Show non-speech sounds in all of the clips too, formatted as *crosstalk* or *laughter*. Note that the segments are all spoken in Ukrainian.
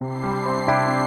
Україна,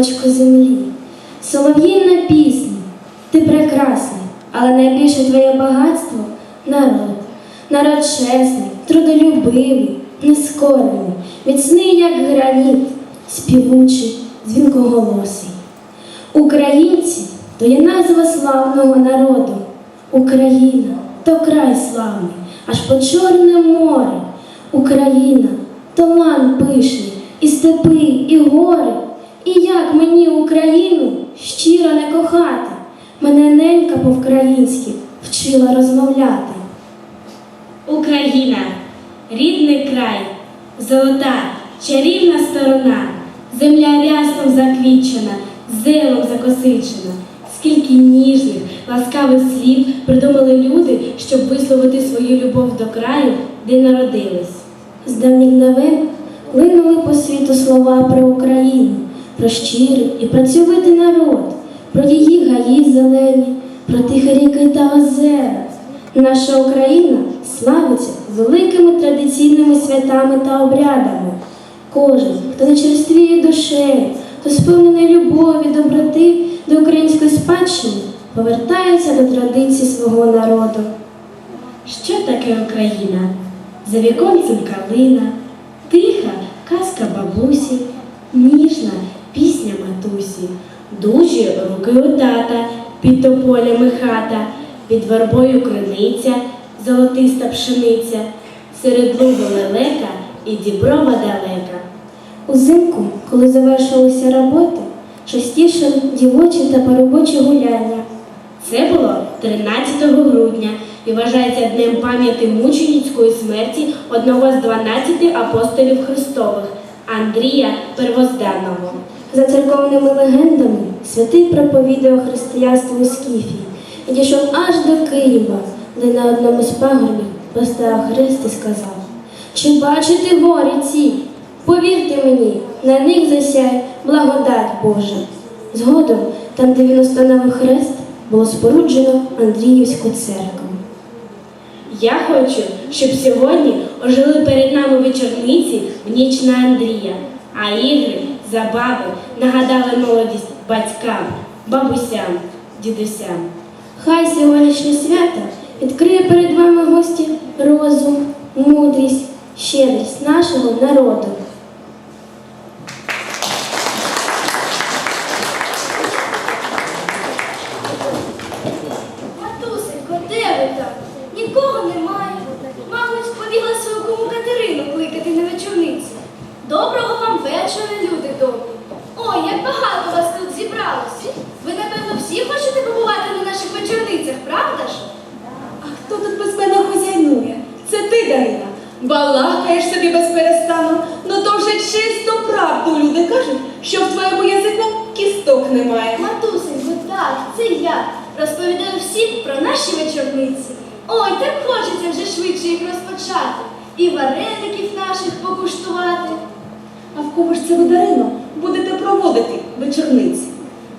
куточку землі. Солов'їна пісня, ти прекрасний, але найбільше твоє багатство народ. Народ чесний, трудолюбивий, нескорений, міцний, як граніт, співучий, дзвінкоголосий. Українці то є назва славного народу. Україна то край славний, аж по Чорне море. Україна то лан пишний, і степи, і гори. І як мені Україну щиро не кохати, мене ненька по-українськи вчила розмовляти. Україна, рідний край, золота, чарівна сторона, земля рясом заквічена, зелом закосичена. Скільки ніжних, ласкавих слів придумали люди, щоб висловити свою любов до краю, де народились. З давніх давен линули по світу слова про Україну, про щирий і працьовитий народ, про її гаї зелені, про тихі ріки та озера. Наша Україна славиться великими традиційними святами та обрядами. Кожен, хто не черствіє душею, хто сповнений любові, доброти до української спадщини, повертається до традицій свого народу. Що таке Україна? За віконцем калина, тиха казка бабусі, ніжна пісня матусі, дужі руки у тата, під тополями хата, під вербою криниця, золотиста пшениця, серед лугу лелека і діброва далека. Узимку, коли завершилися роботи, частіше дівочі та поробочі гуляння. Це було 13 грудня і вважається днем пам'яті мученицької смерті одного з 12 апостолів Христових Андрія Первозданного. За церковними легендами, святий проповідував християнство у Скіфії і дійшов аж до Києва, де на одному з пагорбів поставив хрест і сказав: Чи бачите гори ці? Повірте мені, на них засяє благодать Божа. Згодом, там, де він установив хрест, було споруджено Андріївську церкву. Я хочу, щоб сьогодні ожили перед нами вечорниці в ніч на Андрія, а ігри, забави нагадали молодість батькам, бабусям, дідусям. Хай сьогоднішнє свято відкриє перед вами гості розум, мудрість, щедрість нашого народу. Матусенько, де ви там? Нікого немає. Мабуть, побігла свою куму Катерину кликати на вечорниці. Доброго вам вечора, люди добрі. Ой, як багато вас тут зібралось. Ви, напевно, всі хочете побувати на наших вечорницях, правда ж? А хто тут без мене хазяйнує? Це ти, Дарина. Балакаєш собі без перестану, ну то вже чисто правду люди кажуть, що в твоєму язику кісток немає. Матусенько, так, це я. Розповідаю всім про наші вечорниці. Ой, так хочеться вже швидше їх розпочати. І вареників наших покуштувати. А в кого ж це ви, Дарино, будете проводити вечорниці?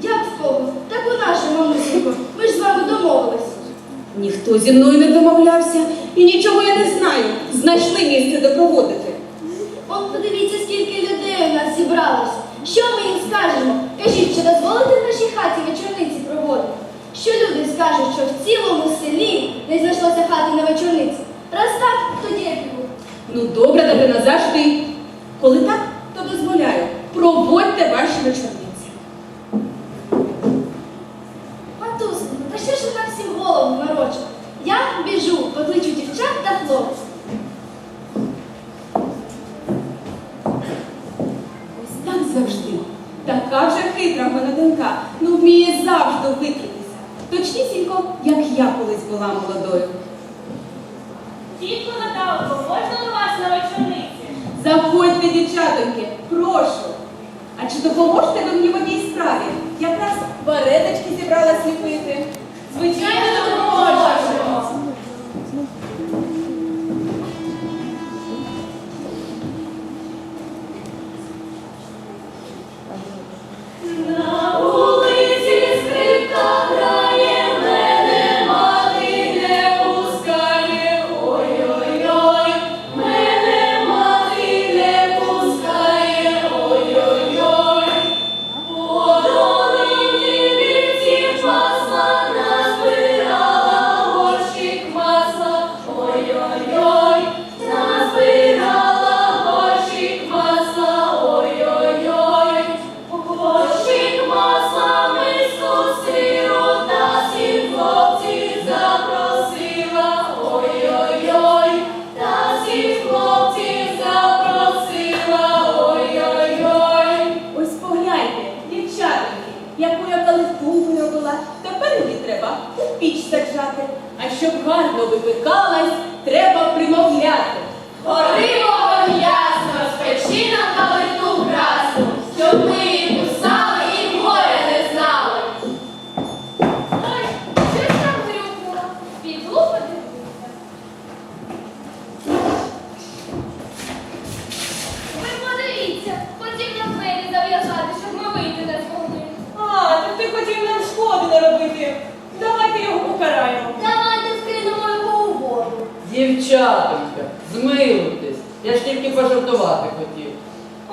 Як в кого? Так у нашому мамусенько. Ми ж з вами домовились. Ніхто зі мною не домовлявся і нічого я не знаю. Знайшли місце де проводити. От подивіться, скільки людей у нас зібралося. Що ми їм скажемо? Кажіть, чи дозволите в нашій хаті вечорниці проводити? Що люди скажуть, що в цілому селі не знайшлося хати на вечорниці? Раз так, тоді я піду. Ну добре, Дарина, завжди. Коли так, то дозволяю. Проводьте ваші вечорниці. Матусенько, та що ж ви нам всі голову нарочили? Я біжу, покличу дівчат Іра, в мене донька, ну вміє завжди викритися. Точнісінько, як я колись була молодою. Тітко Наталко, можна до вас на вечорниці? Заходьте, дівчатоньки, прошу. А чи допоможете ви мені в одній справі? Якраз варенички зібрала сліпити. Звичайно, допоможемо.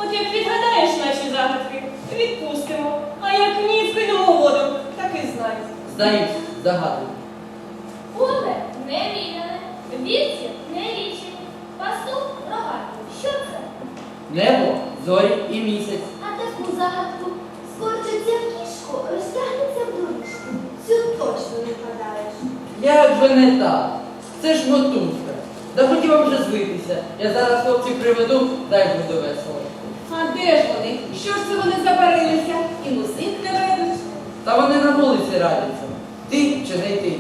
От як відгадаєш наші загадки, відпустимо. А як ні, вкинемо у воду, так і знай. Здаюсь, загадую. Поле не рівняне, вівці не лічені, пастух рогатий. Що це? Небо, зорі і місяць. А таку загадку скорчиться в кішку, розтягнеться в дорожку. Цю точно не вгадаєш. Як же не так? Це ж мотузка. Да хотів вам вже звитися. Я зараз хлопців приведу, дай буду весело. А де ж вони? Що ж це вони забарилися? І музик не ведуть? Та вони на вулиці радяться. Ти чи не ти?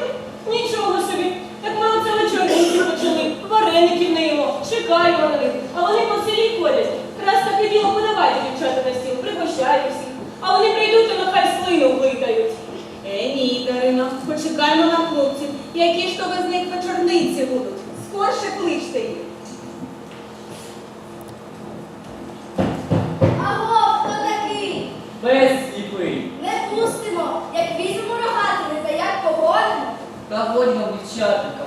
*laughs* Нічого собі, як ми оце вечорниці почали, вареників не їмо, чекаємо на них, а вони по селі ходять. Раз таке діло подавайте дівчата на стіл, пригощаю всіх. А вони прийдуть, то нехай слину викають. Е, ні, Дарина, почекаймо на хлопців. Які ж то без них вечорниці будуть? Скорше кличте їх. Та ходьмо, дівчатка,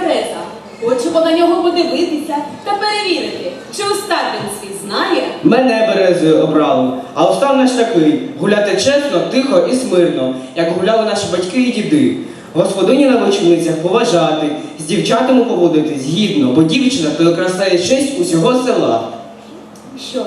Береза? Хочемо на нього подивитися та перевірити, чи устав він свій знає. Мене березою обрали, а устав наш такий гуляти чесно, тихо і смирно, як гуляли наші батьки і діди. Господині на вечорницях поважати, з дівчатами поводитись гідно, бо дівчина то краса честь усього села. Що ж,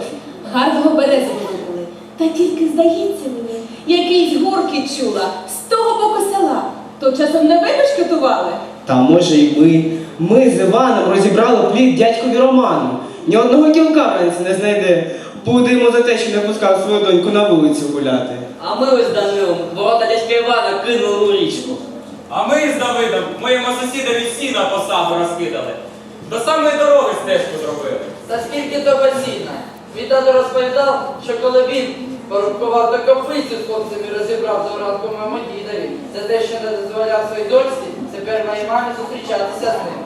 гарного берези вилупили. Та тільки здається мені, якийсь гурки чула з того боку села. То часом не ви бешкетували? Та може і ми. Ми з Іваном розібрали плід дядькові Роману. Ні одного кілка вранці не знайде. Будемо за те, що не пускав свою доньку на вулицю гуляти. А ми ось з Данилом ворота дядька Івана кинули у річку. А ми з Давидом моєму сусідові сіна по саду розкидали. До самої дороги стежку зробили. Та скільки то баційна? Мій тато розповідав, що коли він порубкував до каплицю з хлопцями і розібрав до ранку моєму дідові за те, що не дозволяв своїй дочці, тепер моїй мамі зустрічатися з ним.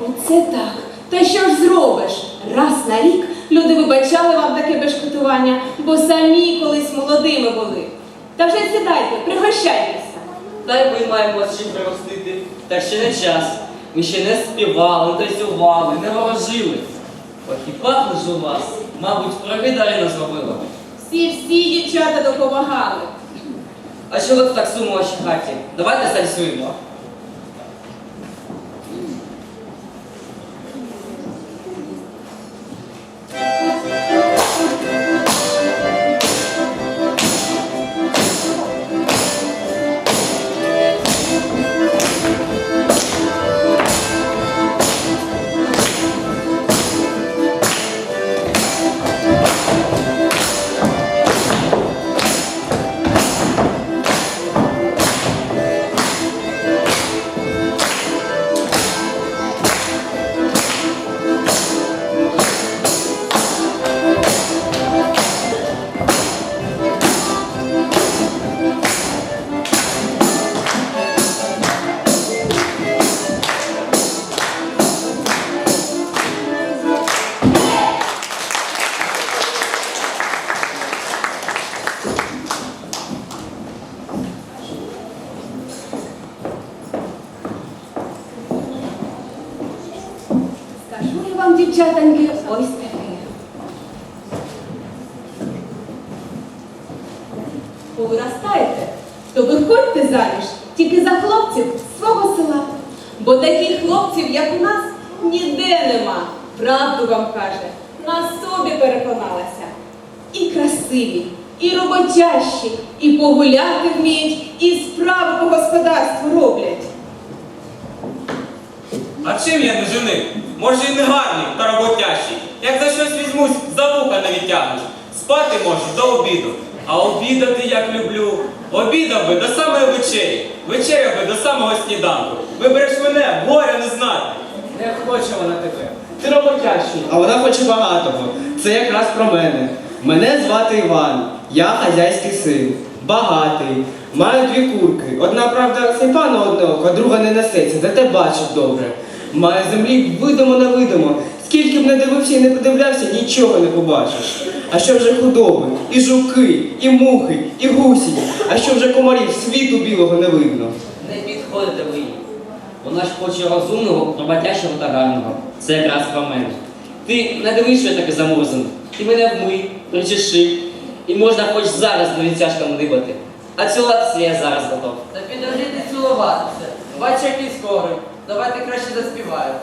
Оце так. Та що ж зробиш? Раз на рік люди вибачали вам таке бешкетування, бо самі колись молодими були. Та вже сідайте, пригощайтеся. Та й ми маємо вас чим пригостити. Та ще не час. Ми ще не співали, не танцювали, не ворожили. От і пахне ж у вас, мабуть, пироги Дарина зробила. Всі всі дівчата допомагали. А що ви так сумно в вашій хаті? Давайте Повиростаєте, то виходьте заміж тільки за хлопців свого села. Бо таких хлопців, як у нас, ніде нема. Правду вам каже, на собі переконалася. І красиві, і роботящі, і погуляти вміють, і справи по господарству роблять. А чим я не жених? Може і не гарний та роботящий. Як за щось візьмусь, за вуха не відтягнеш. Спати можу до обіду. А обідати як люблю. Обідав би до самої вечері. Вечеря би до самого сніданку. Вибереш мене, горя не знати. Не хоче вона тебе. Ти роботящий, а вона хоче багатого. Це якраз про мене. Мене звати Іван, я хазяйський син, багатий, маю дві курки. Одна, правда, сліпа на одне око, а друга не несеться, зате бачить добре. Маю землі видимо на видимо. Скільки б не дивився і не подивлявся, нічого не побачиш. А що вже худоби, і жуки, і мухи, і гусі, а що вже комарів світу білого не видно. Не підходите ви їй. Вона ж хоче розумного, роботящого та гарного. Це якраз про мене. Ти не дивись, що я таке замурзаний. Ти мене вмий, причеши. І можна хоч зараз на відтяжкам дибати. А цілуватися я зараз готов. Та підождіть цілуватися. Бач, який скорий. Давайте краще заспіваємо.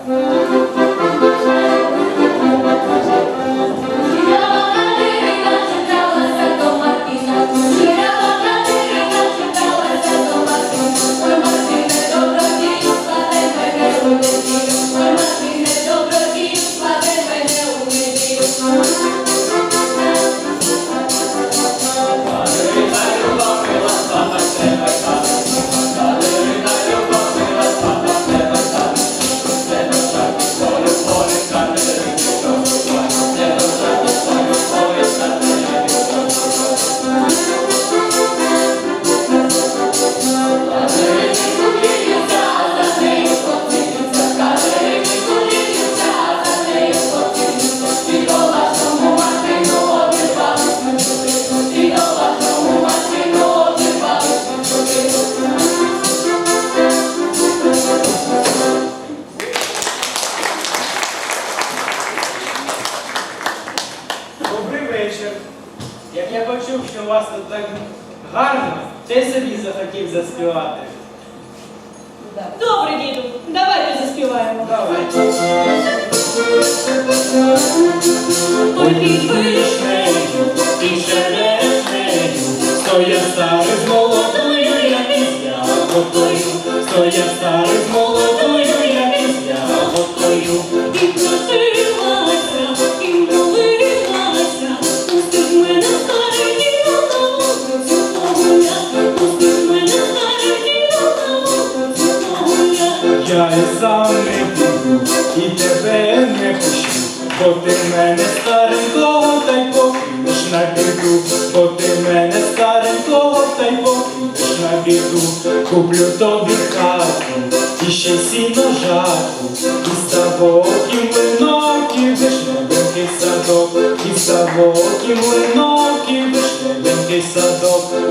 Ой, бо ти мене старенького та й покинеш на біду, бо ти мене старенького та й покинеш на біду, куплю тобі хату, і ще сіно жатку, і ставок, і млинок, і вишневенький садок, і ставок, і млинок, і вишневенький садок.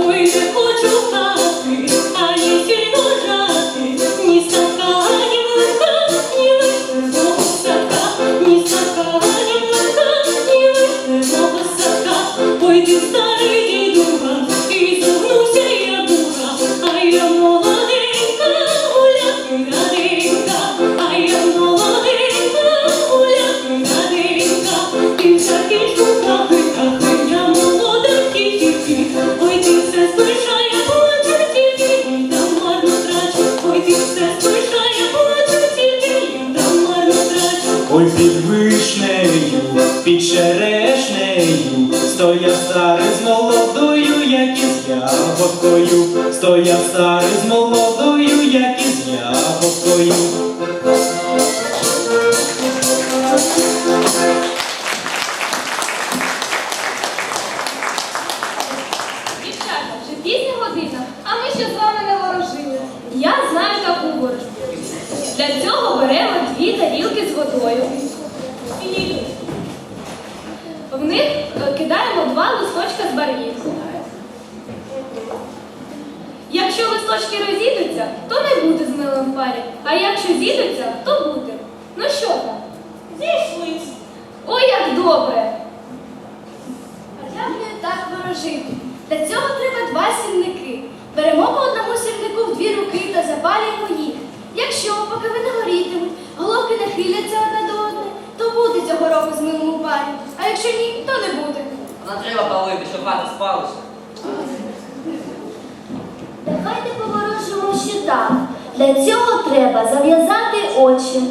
Так. Для цього треба зав'язати очі.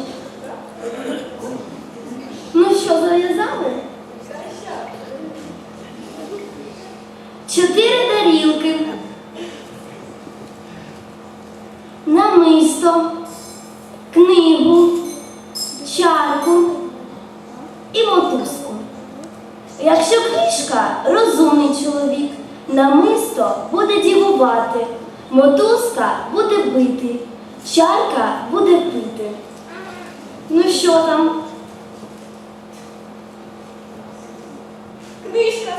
Ну що, зав'язали? Чотири тарілки. Намисто, книгу, чарку і мотузку. Якщо книжка розумний чоловік, намисто буде дівувати, мотузка буде бити, чарка буде пити. Ну що там? Книжка.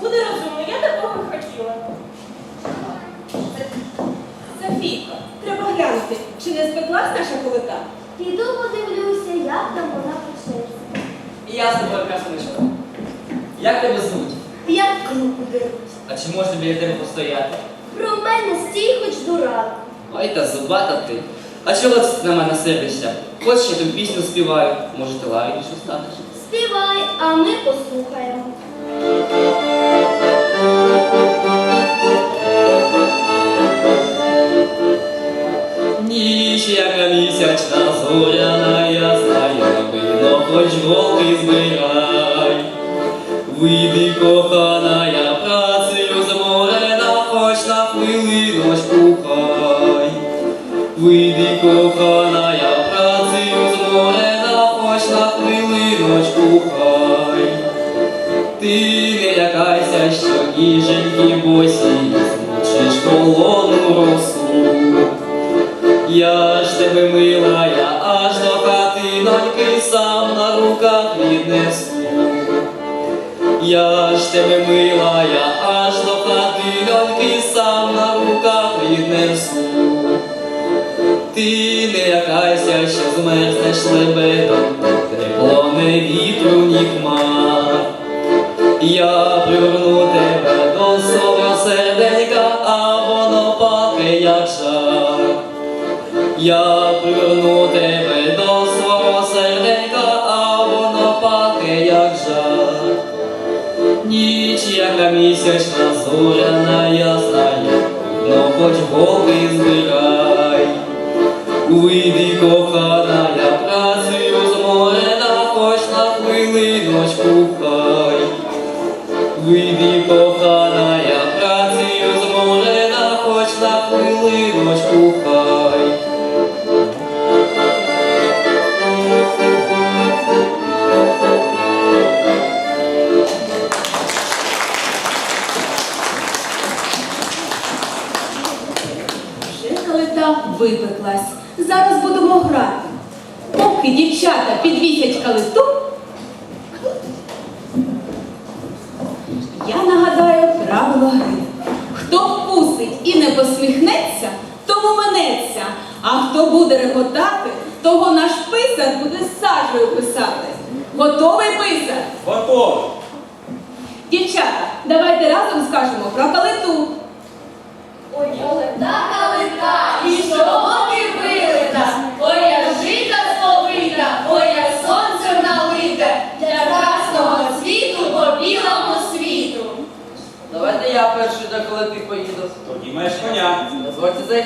Буде розумно, я такого й хотіла. Софійко, треба глянути, чи не спеклась наша кулика? Піду подивлюся, як там вона печеться. Красунечка. Як тебе звуть? Як круку деруть. А чи можна біля тебе постояти? Про мене стій хоч дурак. Ой, та зубата ти. А чого ти на мене сердишся? Хочеш, я тобі пісню співаю, може ти лагідніше станеш? Співай, а ми послухаємо. Ніч, яка місячна, вино хоч голки збирай. Вийди, кохана, я працею зморена, хоч на хвилиночку хай. Вийди, кохана, я працею зморена, хоч на хвилиночку хай. Ти не лякайся, що ніженькі босі, змучиш холодну росу. Я ж тебе мила, хатиноньки сам на руках віднесу. Я ж тебе мила, я аж до хатиноньки сам на руках віднесу. Ти не лякайся, що змерзнеш лебедом, тепло не вітру, ні хмар. Я приверну тебе до свого серденька, а воно пахне як жар. Я приверну тебе місячна, зоряна ясна, но хоч голки збирай. Уйди,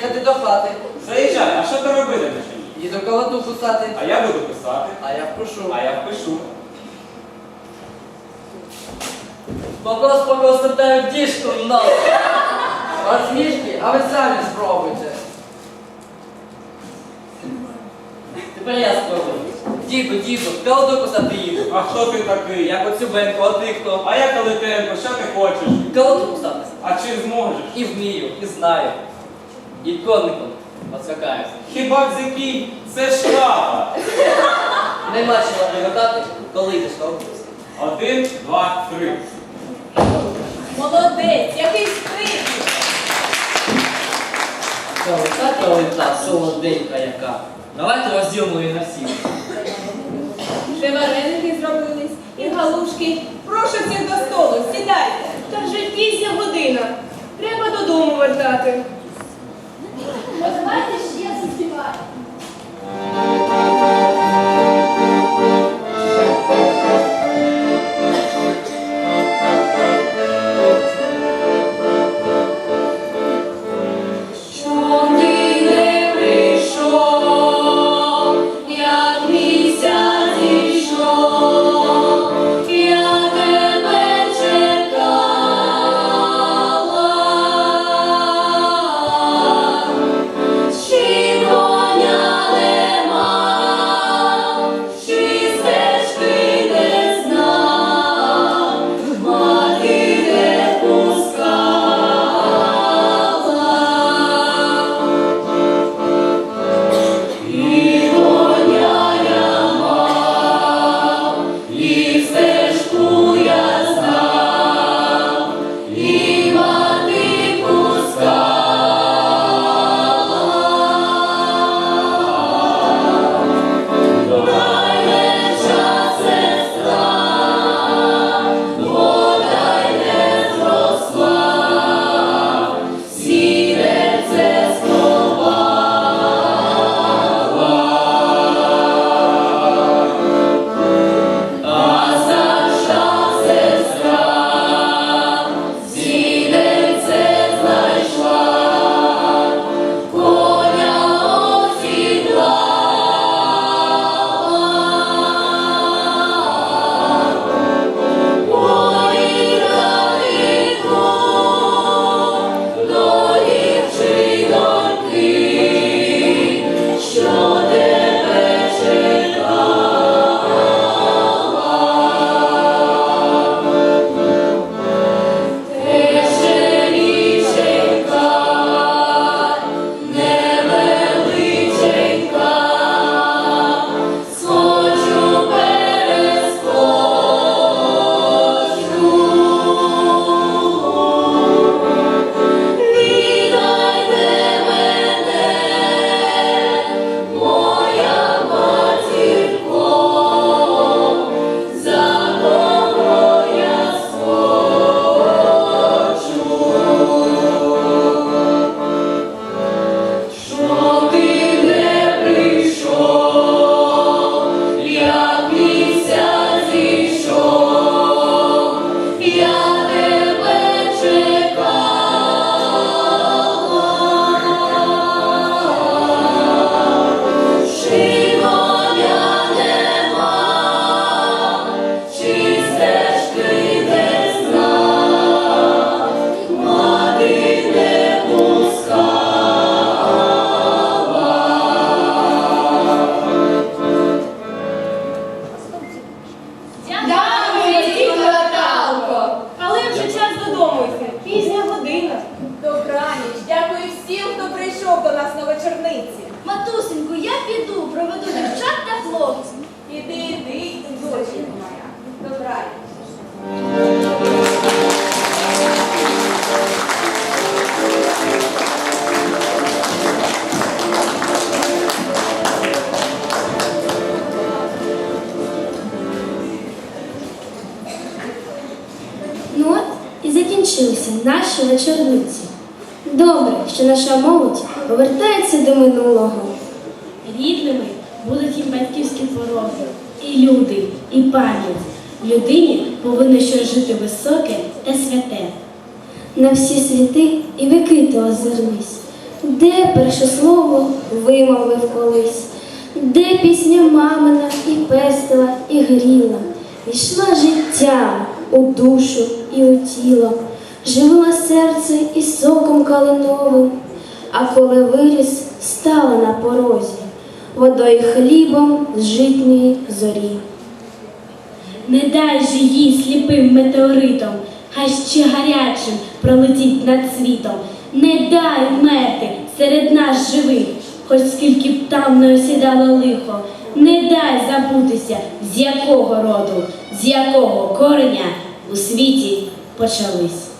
Дозвольте до хати. Заїжджай, а що ти робитимеш? Їду калиту кусати. А я буду писати, А я впишу. а я впишу. Покос, покос, летають діжку на. Розмішки, а ви самі спробуйте. Тепер я спробую. Діду, діду, калиту кусати їду. А хто ти такий? Я Коцюбенко, а ти хто? А я Калитенко, що ти хочеш? Калиту кусати. А чи зможеш? І вмію, і знаю. І конником поскакаюся. Хіба бзики? Це шляпа. Нема чого приготати, коли ти штовхнувся. Один, два, три. Молодець, який спритний. Калита, калита, солоденька яка. Давайте розділимо її на всіх. Вже вареники зробились і галушки. Прошу всіх до столу, сідайте. Та вже пізня година. Треба додому вертати. Давайте всім, хто прийшов до нас на вечорниці. Матусеньку, я піду, проведу дівчат та хлопців. Іди, іди, іди, доченька моя. Добра. Ну от і закінчився наші вечорниці. Добре, що наша молодь повертається до минулого. Рідними будуть їм батьківські пороги, і люди, і пам'ять. Людині повинно щось жити високе та святе. На всі світи і віки ти озирнись, де перше слово вимовив колись, де пісня мамина і пестила, і гріла, Ішла життям у душу і у тіло, живила серце і соком калиновим, а коли виріс, стала на порозі, водою хлібом з житньої зорі. Не дай же їй сліпим метеоритом, хай ще гарячим пролетіть над світом. Не дай вмерти серед нас живих, хоч скільки б там не осідало лихо. Не дай забутися, з якого роду, з якого кореня у світі почались.